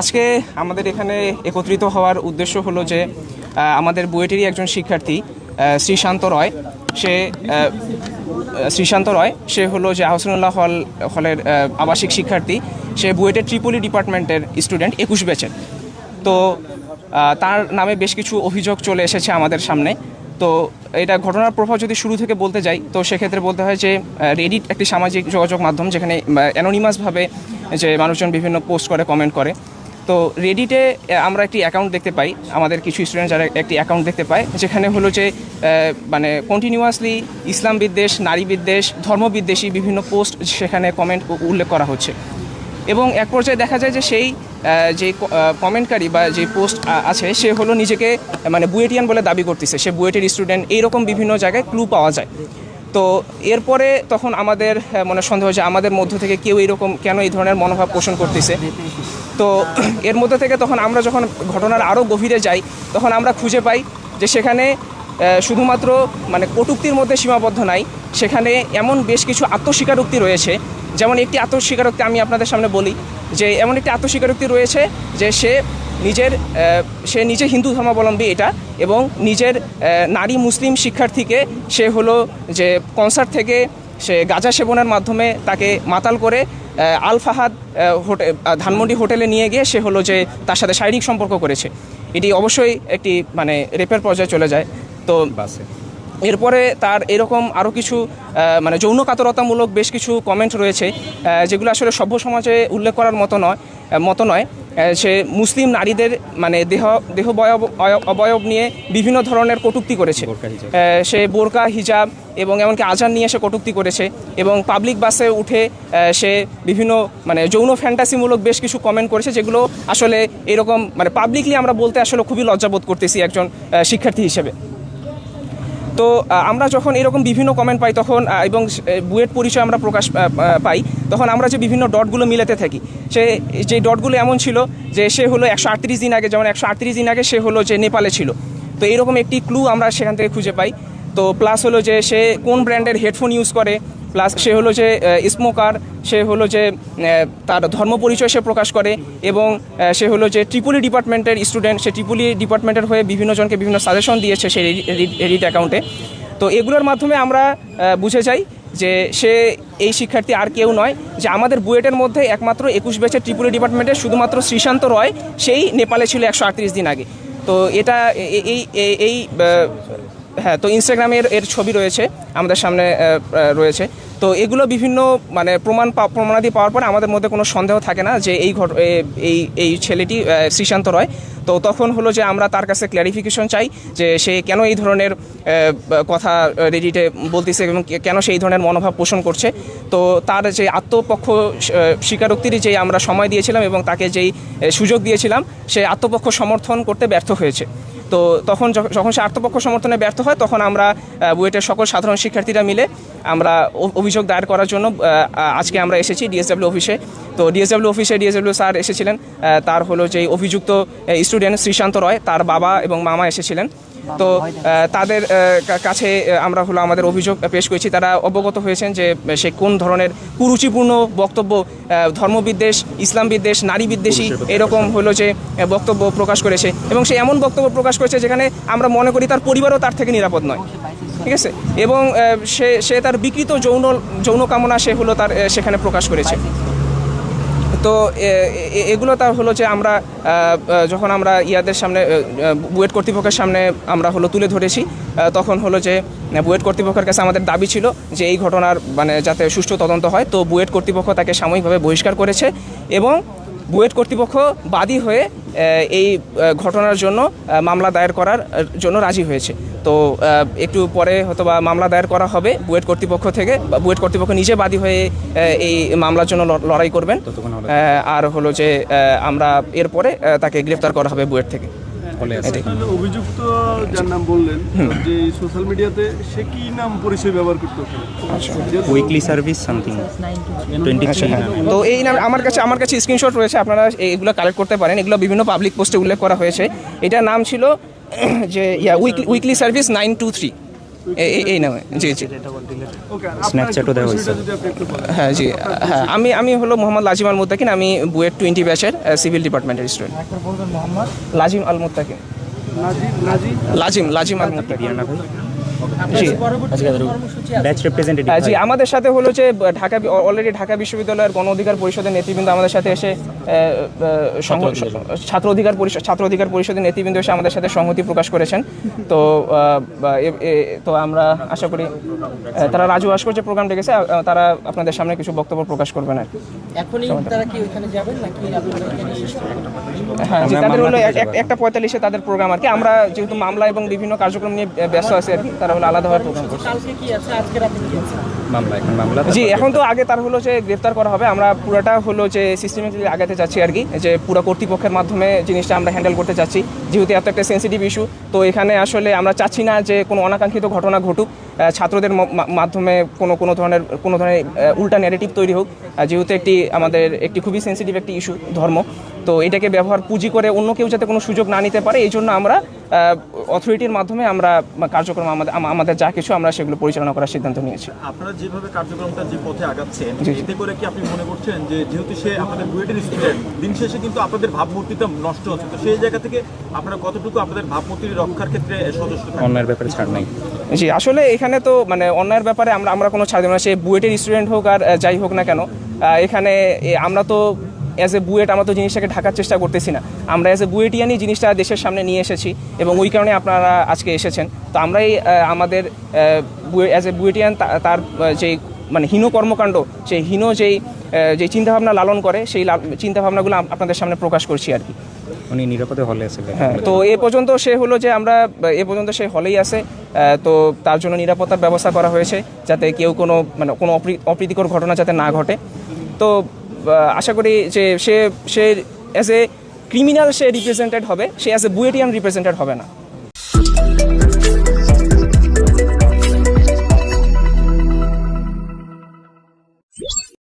আজকে আমাদের এখানে একত্রিত হওয়ার উদ্দেশ্য হলো যে আমাদের বুয়েটেরই একজন শিক্ষার্থী শ্রীশান্ত রয়। সে শ্রীশান্ত রয়, সে হলো যে আহসানুল্লাহ হল, হলের আবাসিক শিক্ষার্থী। সে বুয়েটের ট্রিপলি ডিপার্টমেন্টের স্টুডেন্ট, একুশ ব্যাচের। তো তার নামে বেশ কিছু অভিযোগ চলে এসেছে আমাদের সামনে। তো, এটা ঘটনার প্রভাব যদি শুরু থেকে বলতে যাই, তো সেক্ষেত্রে বলতে হয় যে রেডিট একটি সামাজিক যোগাযোগ মাধ্যম যেখানে অ্যানোনিমাসভাবে যে মানুষজন বিভিন্ন পোস্ট করে কমেন্ট করে। তো রেডিটে আমরা একটি অ্যাকাউন্ট দেখতে পাই। আমাদের কিছু স্টুডেন্ট যারা একটি অ্যাকাউন্ট দেখতে পায়, যেখানে হলো যে মানে কন্টিনিউয়াসলি ইসলাম বিদ্বেষ, নারী বিদ্বেষ ধর্মবিদ্বেষী বিভিন্ন পোস্ট সেখানে কমেন্ট উল্লেখ করা হচ্ছে। এবং এক পর্যায়ে দেখা যায় যে সেই যে কমেন্টকারী বা যে পোস্ট আছে, সে হলো নিজেকে মানে বুয়েটিয়ান বলে দাবি করতেছে। সে বুয়েটের স্টুডেন্ট এইরকম বিভিন্ন জায়গায় ক্লু পাওয়া যায়। তো এরপরে তখন আমাদের মনে সন্দেহ যে আমাদের মধ্য থেকে কেউ এরকম কেন এই ধরনের মনোভাব পোষণ করতেছে? তো এর মধ্যে থেকে তখন আমরা যখন ঘটনার আরও গভীরে যাই, তখন আমরা খুঁজে পাই যে সেখানে শুধুমাত্র মানে কটুক্তির মধ্যে সীমাবদ্ধ নাই, সেখানে এমন বেশ কিছু আত্মস্বীকারোক্তি রয়েছে। যেমন একটি আত্মস্বীকারোক্তি আমি আপনাদের সামনে বলি, যে এমন একটি আত্মস্বীকারোক্তি রয়েছে যে সে নিজের সে নিজে হিন্দু ধর্মাবলম্বী এটা, এবং নিজের নারী মুসলিম শিক্ষার্থীকে সে হলো যে কনসার্ট থেকে সে গাঁজা সেবনের মাধ্যমে তাকে মাতাল করে আহ, হোটে হোটেল ধানমন্ডি হোটেলে নিয়ে গিয়ে সে হলো যে তার সাথে শারীরিক সম্পর্ক করেছে। এটি অবশ্যই একটি মানে রেপের পর্যায়ে চলে যায়। তো এরপরে তার এরকম আরও কিছু মানে যৌন কাতরতামূলক বেশ কিছু কমেন্ট রয়েছে যেগুলো আসলে সভ্য সমাজে উল্লেখ করার মতো নয় মতো নয়। সে মুসলিম নারীদের মানে দেহ দেহ বয়ব অবয়ব নিয়ে বিভিন্ন ধরনের কটূক্তি করেছে। সে বোরকা হিজাব এবং এমনকি আজান নিয়ে সে কটূক্তি করেছে এবং পাবলিক বাসে উঠে সে বিভিন্ন মানে যৌন ফ্যান্টাসিমূলক বেশ কিছু কমেন্ট করেছে যেগুলো আসলে এরকম মানে পাবলিকলি আমরা বলতে আসলে খুবই লজ্জাবোধ করতেছি একজন শিক্ষার্থী হিসেবে। তো আমরা যখন এরকম বিভিন্ন কমেন্ট পাই তখন এবং বুয়েট পরিচয় আমরা প্রকাশ পাই, তখন আমরা যে বিভিন্ন ডটগুলো মিলাতে থাকি, সে, যে ডটগুলো এমন ছিল যে সে হলো একশো আটত্রিশ দিন আগে, যেমন একশো আটত্রিশ দিন আগে সে হলো যে নেপালে ছিল। তো এরকম একটি ক্লু আমরা সেখান থেকে খুঁজে পাই। তো প্লাস হলো যে সে কোন ব্র্যান্ডের হেডফোন ইউজ করে প্লাস সে হলো যে স্মোকার, সে হলো যে তার ধর্ম পরিচয় সে প্রকাশ করে এবং সে হলো যে ট্রিপুলি ডিপার্টমেন্টের স্টুডেন্ট, সে ট্রিপুলি ডিপার্টমেন্টের হয়ে বিভিন্ন জনকে বিভিন্ন সাজেশন দিয়েছে সেই এডিট অ্যাকাউন্টে। তো এগুলোর মাধ্যমে আমরা বুঝে যাই যে সে, এই শিক্ষার্থী আর কেউ নয়, যে আমাদের বুয়েটের মধ্যে একমাত্র একুশ ব্যাচের ত্রিপুরা ডিপার্টমেন্টের শুধুমাত্র শ্রীশান্ত রয়, সেই নেপালে ছিল একশো আটত্রিশ দিন আগে। তো এটা এই- এই হ্যাঁ তো ইনস্টাগ্রামের এর ছবি রয়েছে। আমাদের সামনে রয়েছে। তো এগুলো বিভিন্ন মানে প্রমাণ প্রমাণাদি পাওয়ার পরে আমাদের মধ্যে কোনো সন্দেহ থাকে না যে এই ঘট এই এই ছেলেটি শ্রীশান্ত রয়। তো তখন হলো যে আমরা তার কাছে ক্ল্যারিফিকেশন চাই যে সে কেন এই ধরনের কথা রেডিটে বলতেছে এবং কেন সেই ধরনের মনোভাব পোষণ করছে। তো তার যে আত্মপক্ষ স্বীকারোক্তির যে আমরা সময় দিয়েছিলাম এবং তাকে যেই সুযোগ দিয়েছিলাম, সে আত্মপক্ষ সমর্থন করতে ব্যর্থ হয়েছে। তো তখন যখ- যখন সে আত্মপক্ষ সমর্থনে ব্যর্থ হয়, তখন আমরা বুয়েটের সকল সাধারণ শিক্ষার্থীরা মিলে আমরা অভিযোগ দায়ের করার জন্য আজকে আমরা এসেছি ডিএসডাব্লিউ অফিসে তো ডিএসডাব্লিউ অফিসে ডিএসডাব্লিউ স্যার এসেছিলেন তার হলো যে অভিযুক্ত স্টুডেন্ট শ্রীশান্ত রয়, তার বাবা এবং মামা এসেছিলেন। তো তাদের কাছে আমরা হলো আমাদের অভিযোগ পেশ করেছি। তারা অবগত হয়েছেন যে সে কোন ধরনের কুরুচিপূর্ণ বক্তব্য ধর্মবিদ্বেষ ইসলাম বিদ্বেষ নারী বিদ্বেষী এরকম হলো যে বক্তব্য প্রকাশ করেছে। এবং সে এমন বক্তব্য প্রকাশ করেছে যেখানে আমরা মনে করি তার পরিবারও তার থেকে নিরাপদ নয়। ঠিক আছে? এবং সে সে তার বিকৃত যৌন যৌন কামনা সে হলো তার সেখানে প্রকাশ করেছে। তো এগুলো তার হলো যে আমরা যখন আমরা ইয়াদের সামনে বুয়েট কর্তৃপক্ষের সামনে আমরা হলো তুলে ধরেছি তখন হলো যে বুয়েট কর্তৃপক্ষের কাছে আমাদের দাবি ছিল যে এই ঘটনার মানে যাতে সুষ্ঠু তদন্ত হয়। তো বুয়েট কর্তৃপক্ষ তাকে সাময়িকভাবে বহিষ্কার করেছে এবং বুয়েট কর্তৃপক্ষ বাদী হয়ে এই ঘটনার জন্য মামলা দায়ের করার জন্য রাজি হয়েছে। তো একটু পরে হয়তো বা মামলা দায়ের করা হবে বুয়েট কর্তৃপক্ষ থেকে। বা বুয়েট কর্তৃপক্ষ নিজে বাদী হয়ে এই মামলার জন্য লড়াই করবেন। আর হলো যে আমরা এরপরে তাকে গ্রেফতার করা হবে বুয়েট থেকে। অভিযুক্ত যার নাম বললেন যে সোশ্যাল মিডিয়াতে সে কি নাম পরিচয় ব্যবহার করতো উইকলি সার্ভিস সামথিং টোয়েন্টি তো এই নাম আমার কাছে আমার কাছে স্ক্রিনশট রয়েছে আপনারা এইগুলো কালেক্ট করতে পারেন। এগুলো বিভিন্ন পাবলিক পোস্টে উল্লেখ করা হয়েছে। এটার নাম ছিল যে yeah weekly weekly service nine two three এই- নামে জি জি। স্ন্যাপচ্যাটও দেওয়া হয়েছে। হ্যাঁ জি হ্যাঁ আমি আমি হলো মোহাম্মদ লাজিম আল মুত্তাকিন আমি বুয়েট টোয়েন্টি ব্যাচের সিভিল ডিপার্টমেন্টের স্টুডেন্ট লাজিম আল মুত্তাকিন নাজি নাজি লাজিম লাজিম আল মুত্তাকিন জি। হ্যাঁ, আমাদের সাথে হলো যে ঢাকা অলরেডি ঢাকা বিশ্ববিদ্যালয়ের গণ অধিকার পরিষদের নেতৃবৃন্দ আমাদের সাথে এসে ছাত্র অধিকার পরিষদ। ছাত্র অধিকার পরিষদের নেতৃবৃন্দ এসে আমাদের সাথে সংহতি প্রকাশ করেছেন। তো তো আমরা আশা করি তারা রাজু ভাস্কর যে প্রোগ্রাম ডেকেছে তারা আপনাদের সামনে কিছু বক্তব্য প্রকাশ করবেন আর কি। এখনই তারা কি ওইখানে যাবেন নাকি আপনারা এখানে শেষ করবেন? হ্যাঁ জি তাদের হলো একটা পঁয়তাল্লিশে তাদের প্রোগ্রাম আর কি। আমরা যেহেতু মামলা এবং বিভিন্ন কার্যক্রম নিয়ে ব্যস্ত আছি আর কি তারা হলো আলাদাভাবে প্রোগ্রাম করছে। কালকে কি আছে? আজকে রাতে কি আছে? মামলা এখন মামলা জি এখন তো আগে তার হলো যে গ্রেফতার করা হবে। আমরা পুরোটা হলো যে সিস্টেমেটিকলি আগাতে চাচ্ছি আর কি। যে পুরো কর্তৃপক্ষের মাধ্যমে জিনিসটা আমরা হ্যান্ডেল করতে চাচ্ছি। যেহেতু এত একটা সেন্সিটিভ ইস্যু তো এখানে আসলে আমরা চাচ্ছি না যে কোনো অনাকাঙ্ক্ষিত ঘটনা ঘটুক। ছাত্রদের মাধ্যমে কোনো কোনো ধরনের কোনো ধরনের উল্টা নেগেটিভ তৈরি হোক। যেহেতু একটি আমাদের একটি খুবই সেন্সিটিভ একটি ইস্যু ধর্ম। তো এটাকে ব্যবহার পুঁজি করে অন্য কেউ যাতে কোনো সুযোগ না নিতে পারে এই জন্য আমরা অথরিটির মাধ্যমে আমরা কার্যক্রম আমাদের আমাদের যা কিছু আমরা সেগুলো পরিচালনা করার সিদ্ধান্ত নিয়েছি আপনারা যেভাবে কার্যক্রমটা যে পথে আগাচ্ছেন। এতে করে কি আপনি মনে করছেন যে যেহেতু সে আপনাদের বুয়েটের স্টুডেন্ট দিন শেষে কিন্তু আপনাদের ভাবমূর্তিটা নষ্ট হচ্ছে তো সেই জায়গা থেকে আপনারা কতটুকু আপনাদের ভাবমূর্তি রক্ষার ক্ষেত্রে সদস্য? অন্যের ব্যাপারে ছাড় নাই জি আসলে এখানে তো মানে অন্যায়ের ব্যাপারে আমরা আমরা কোনো ছাড় দেব না সে বুয়েটের স্টুডেন্ট হোক আর যাই হোক না কেন এখানে এ, আমরা তো অ্যাজ এ বুয়েট আমরা তো জিনিসটাকে ঢাকার চেষ্টা করতেছি না। আমরা অ্যাজ এ বুয়েটিয়ানই জিনিসটা দেশের সামনে নিয়ে এসেছি এবং ওই কারণে আপনারা আজকে এসেছেন। তো আমরাই আমাদের অ্যাজ এ বুয়েটিয়ান তার যেই মানে হীন কর্মকাণ্ড সেই হীন যেই যে চিন্তাভাবনা লালন করে সেই চিন্তাভাবনাগুলো আপনাদের সামনে প্রকাশ করছি আর কি। উনি নিরাপদে হলে আছে। হ্যাঁ তো এ পর্যন্ত সে হলো যে আমরা এ পর্যন্ত সে হলেই আছে তো তার জন্য নিরাপত্তার ব্যবস্থা করা হয়েছে যাতে কেউ কোনো মানে কোনো অপ্রী- অপ্রীতিকর ঘটনা যাতে না ঘটে। তো আশা করি যে সে সে অ্যাজ এ ক্রিমিনাল সে রিপ্রেজেন্টেড হবে, সে অ্যাজ এ বুয়েটিয়ান রিপ্রেজেন্টেড হবে না।